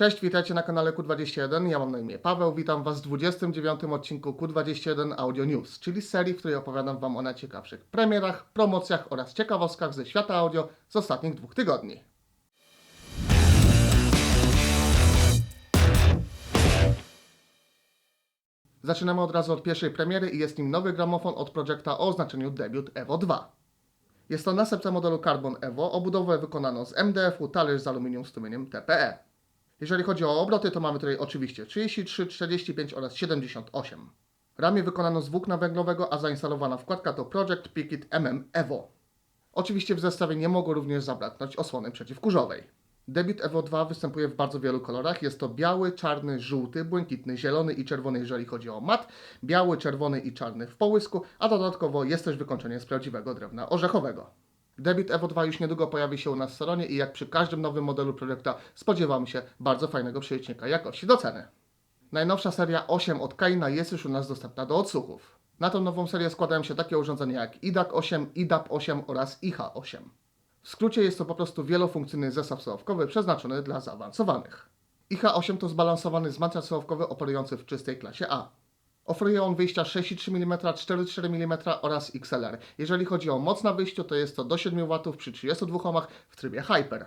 Cześć, witajcie na kanale Q21. Ja mam na imię Paweł. Witam Was w 29 odcinku Q21 Audio News, czyli serii, w której opowiadam Wam o najciekawszych premierach, promocjach oraz ciekawostkach ze świata audio z ostatnich dwóch tygodni. Zaczynamy od razu od pierwszej premiery i jest nim nowy gramofon od Projecta o oznaczeniu debiut Evo 2. Jest to następca modelu Carbon Evo. Obudowę wykonano z MDF-u, talerz z aluminium strumieniem TPE. Jeżeli chodzi o obroty, to mamy tutaj oczywiście 33, 45 oraz 78. Ramię wykonano z włókna węglowego, a zainstalowana wkładka to Project Picket MM Evo. Oczywiście w zestawie nie mogło również zabraknąć osłony przeciwkurzowej. Debiut Evo 2 występuje w bardzo wielu kolorach. Jest to biały, czarny, żółty, błękitny, zielony i czerwony, jeżeli chodzi o mat, biały, czerwony i czarny w połysku, a dodatkowo jest też wykończenie z prawdziwego drewna orzechowego. Debiut Evo 2 już niedługo pojawi się u nas w salonie i jak przy każdym nowym modelu projekta spodziewamy się bardzo fajnego przelicznika jakości do ceny. Najnowsza seria 8 od Kaina jest już u nas dostępna do odsłuchów. Na tą nową serię składają się takie urządzenia jak IDAC 8, IDAP 8 oraz IHA 8. W skrócie jest to po prostu wielofunkcyjny zestaw słuchawkowy przeznaczony dla zaawansowanych. IH8 to zbalansowany wzmacniacz słuchawkowy operujący w czystej klasie A. Oferuje on wyjścia 6,3 mm, 4,4 mm oraz XLR. Jeżeli chodzi o moc na wyjściu, to jest to do 7 W przy 32 ohmach w trybie Hyper.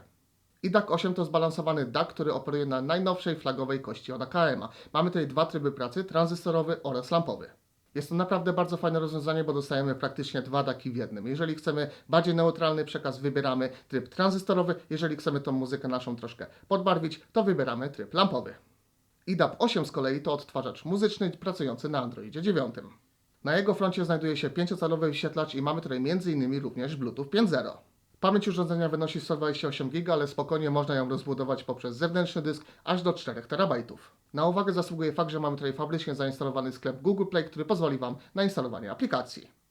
I DAC 8 to zbalansowany DAC, który operuje na najnowszej flagowej kości od AKM. Mamy tutaj dwa tryby pracy, tranzystorowy oraz lampowy. Jest to naprawdę bardzo fajne rozwiązanie, bo dostajemy praktycznie dwa daki w jednym. Jeżeli chcemy bardziej neutralny przekaz, wybieramy tryb tranzystorowy. Jeżeli chcemy tą muzykę naszą troszkę podbarwić, to wybieramy tryb lampowy. IDAP 8 z kolei to odtwarzacz muzyczny pracujący na Androidzie 9. Na jego froncie znajduje się 5-calowy wyświetlacz i mamy tutaj m.in. również Bluetooth 5.0. Pamięć urządzenia wynosi 128 GB, ale spokojnie można ją rozbudować poprzez zewnętrzny dysk aż do 4 TB. Na uwagę zasługuje fakt, że mamy tutaj fabrycznie zainstalowany sklep Google Play, który pozwoli Wam na instalowanie aplikacji.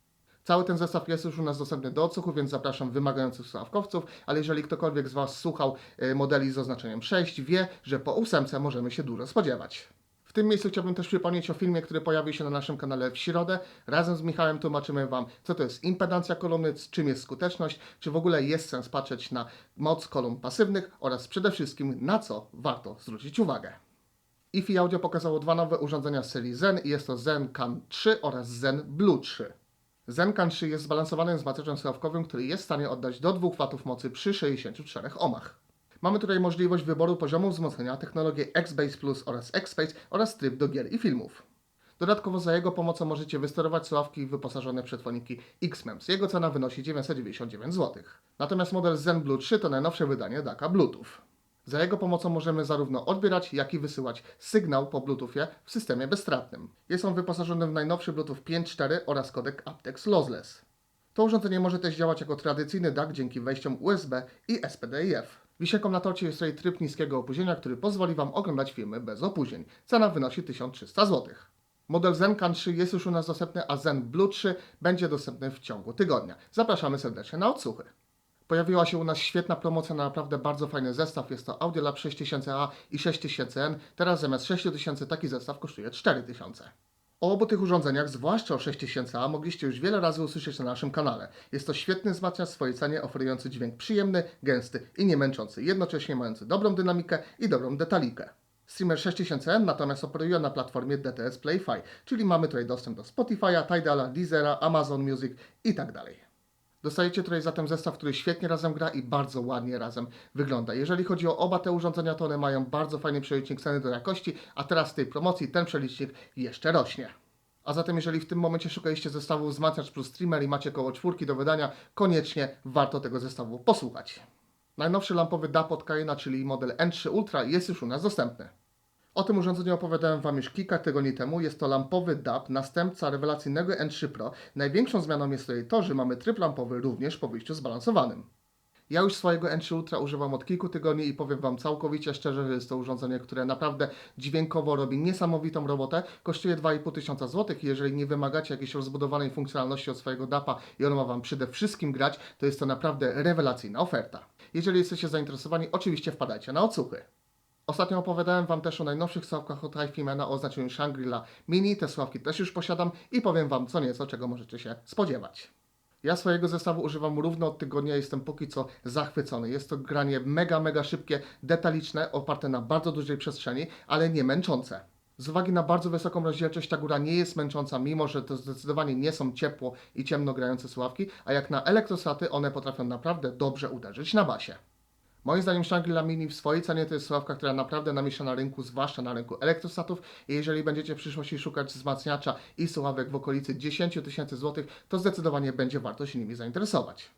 Cały ten zestaw jest już u nas dostępny do odsłuchu, więc zapraszam wymagających słuchawkowców, ale jeżeli ktokolwiek z Was słuchał e, modeli z oznaczeniem 6, wie, że po ósemce możemy się dużo spodziewać. W tym miejscu chciałbym też przypomnieć o filmie, który pojawi się na naszym kanale w środę. Razem z Michałem tłumaczymy Wam, co to jest impedancja kolumny, czym jest skuteczność, czy w ogóle jest sens patrzeć na moc kolumn pasywnych oraz przede wszystkim na co warto zwrócić uwagę. IFI Audio pokazało dwa nowe urządzenia z serii Zen i jest to Zen Can 3 oraz Zen Blue 3. Zen Can 3 jest zbalansowanym wzmacniaczem słuchawkowym, który jest w stanie oddać do 2 W mocy przy 64 ohmach. Mamy tutaj możliwość wyboru poziomu wzmocnienia, technologię X-Base Plus oraz X-Space oraz tryb do gier i filmów. Dodatkowo za jego pomocą możecie wysterować słuchawki wyposażone w przetworniki X-MEMS. Jego cena wynosi 999 zł. Natomiast model Zen Blue 3 to najnowsze wydanie DAC'a Bluetooth. Za jego pomocą możemy zarówno odbierać, jak i wysyłać sygnał po Bluetoothie w systemie bezstratnym. Jest on wyposażony w najnowszy Bluetooth 5.4 oraz kodek aptX Lossless. To urządzenie może też działać jako tradycyjny DAC dzięki wejściom USB i SPDIF. Wisienką na torcie jest tutaj tryb niskiego opóźnienia, który pozwoli Wam oglądać filmy bez opóźnień. Cena wynosi 1300 zł. Model Zen Can 3 jest już u nas dostępny, a Zen Blue 3 będzie dostępny w ciągu tygodnia. Zapraszamy serdecznie na odsłuchy. Pojawiła się u nas świetna promocja na naprawdę bardzo fajny zestaw. Jest to Audiolab 6000A i 6000N. Teraz zamiast 6000 taki zestaw kosztuje 4000. O obu tych urządzeniach, zwłaszcza o 6000A, mogliście już wiele razy usłyszeć na naszym kanale. Jest to świetny wzmacniacz w swojej cenie, oferujący dźwięk przyjemny, gęsty i nie męczący, jednocześnie mający dobrą dynamikę i dobrą detalikę. Streamer 6000N natomiast operuje na platformie DTS Play-Fi, czyli mamy tutaj dostęp do Spotify'a, Tidala, Deezera, Amazon Music itd. Dostajecie tutaj zatem zestaw, który świetnie razem gra i bardzo ładnie razem wygląda. Jeżeli chodzi o oba te urządzenia, to one mają bardzo fajny przelicznik ceny do jakości, a teraz z tej promocji ten przelicznik jeszcze rośnie. A zatem jeżeli w tym momencie szukaliście zestawu wzmacniacz plus streamer i macie koło czwórki do wydania, koniecznie warto tego zestawu posłuchać. Najnowszy lampowy DAP od czyli model N3 Ultra jest już u nas dostępny. O tym urządzeniu opowiadałem Wam już kilka tygodni temu. Jest to lampowy DAP, następca rewelacyjnego N3 Pro. Największą zmianą jest tutaj to, że mamy tryb lampowy również po wyjściu zbalansowanym. Ja już swojego N3 Ultra używam od kilku tygodni i powiem Wam całkowicie szczerze, że jest to urządzenie, które naprawdę dźwiękowo robi niesamowitą robotę. Kosztuje 2,5 tysiąca złotych i jeżeli nie wymagacie jakiejś rozbudowanej funkcjonalności od swojego DAPa i on ma Wam przede wszystkim grać, to jest to naprawdę rewelacyjna oferta. Jeżeli jesteście zainteresowani, oczywiście wpadajcie na odsłuchy. Ostatnio opowiadałem Wam też o najnowszych sławkach od Hi-Fimana o oznaczeniu Shangri-La Mini. Te sławki też już posiadam i powiem Wam co nieco, czego możecie się spodziewać. Ja swojego zestawu używam równo od tygodnia, jestem póki co zachwycony. Jest to granie mega, mega szybkie, detaliczne, oparte na bardzo dużej przestrzeni, ale nie męczące. Z uwagi na bardzo wysoką rozdzielczość ta góra nie jest męcząca, mimo że to zdecydowanie nie są ciepło i ciemno grające słuchawki, a jak na elektrostaty one potrafią naprawdę dobrze uderzyć na basie. Moim zdaniem Shangri-La Mini w swojej cenie to jest słuchawka, która naprawdę namiesza na rynku, zwłaszcza na rynku elektrostatów i jeżeli będziecie w przyszłości szukać wzmacniacza i słuchawek w okolicy 10 tysięcy złotych, to zdecydowanie będzie warto się nimi zainteresować.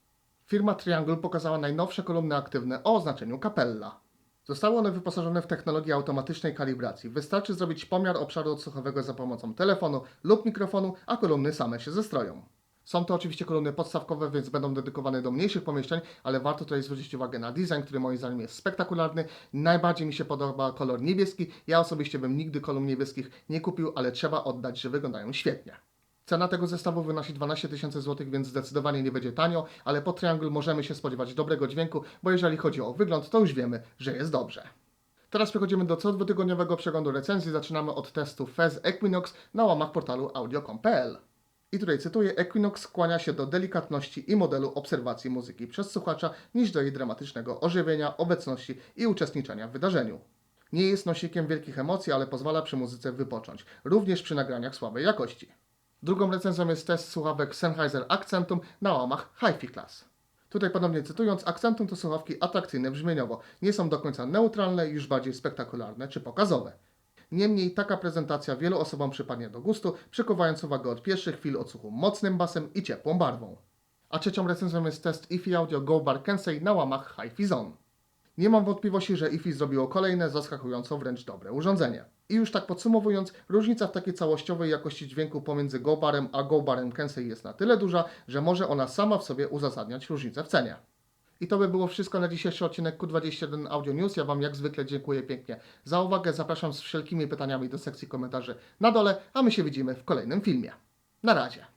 Firma Triangle pokazała najnowsze kolumny aktywne o oznaczeniu Capella. Zostały one wyposażone w technologię automatycznej kalibracji. Wystarczy zrobić pomiar obszaru odsłuchowego za pomocą telefonu lub mikrofonu, a kolumny same się zestroją. Są to oczywiście kolumny podstawkowe, więc będą dedykowane do mniejszych pomieszczeń, ale warto tutaj zwrócić uwagę na design, który moim zdaniem jest spektakularny. Najbardziej mi się podoba kolor niebieski. Ja osobiście bym nigdy kolumn niebieskich nie kupił, ale trzeba oddać, że wyglądają świetnie. Cena tego zestawu wynosi 12 tysięcy złotych, więc zdecydowanie nie będzie tanio, ale po Triangle możemy się spodziewać dobrego dźwięku, bo jeżeli chodzi o wygląd, to już wiemy, że jest dobrze. Teraz przechodzimy do co dwutygodniowego przeglądu recenzji. Zaczynamy od testu Fez Equinox na łamach portalu audio.com.pl. I tutaj cytuję, Equinox skłania się do delikatności i modelu obserwacji muzyki przez słuchacza niż do jej dramatycznego ożywienia, obecności i uczestniczenia w wydarzeniu. Nie jest nosikiem wielkich emocji, ale pozwala przy muzyce wypocząć, również przy nagraniach słabej jakości. Drugą recenzją jest test słuchawek Sennheiser Accentum na łamach HiFi Class. Tutaj ponownie cytując, Accentum to słuchawki atrakcyjne brzmieniowo, nie są do końca neutralne, już bardziej spektakularne czy pokazowe. Niemniej taka prezentacja wielu osobom przypadnie do gustu, przykuwając uwagę od pierwszych chwil odsłuchu mocnym basem i ciepłą barwą. A trzecią recenzją jest test IFI Audio Go Bar Kensei na łamach HiFi Zone. Nie mam wątpliwości, że IFI zrobiło kolejne, zaskakująco wręcz dobre urządzenie. I już tak podsumowując, różnica w takiej całościowej jakości dźwięku pomiędzy GoBarem a GoBarem Kensei jest na tyle duża, że może ona sama w sobie uzasadniać różnicę w cenie. I to by było wszystko na dzisiejszy odcinek Q21 Audio News. Ja Wam jak zwykle dziękuję pięknie za uwagę. Zapraszam z wszelkimi pytaniami do sekcji komentarzy na dole, a my się widzimy w kolejnym filmie. Na razie.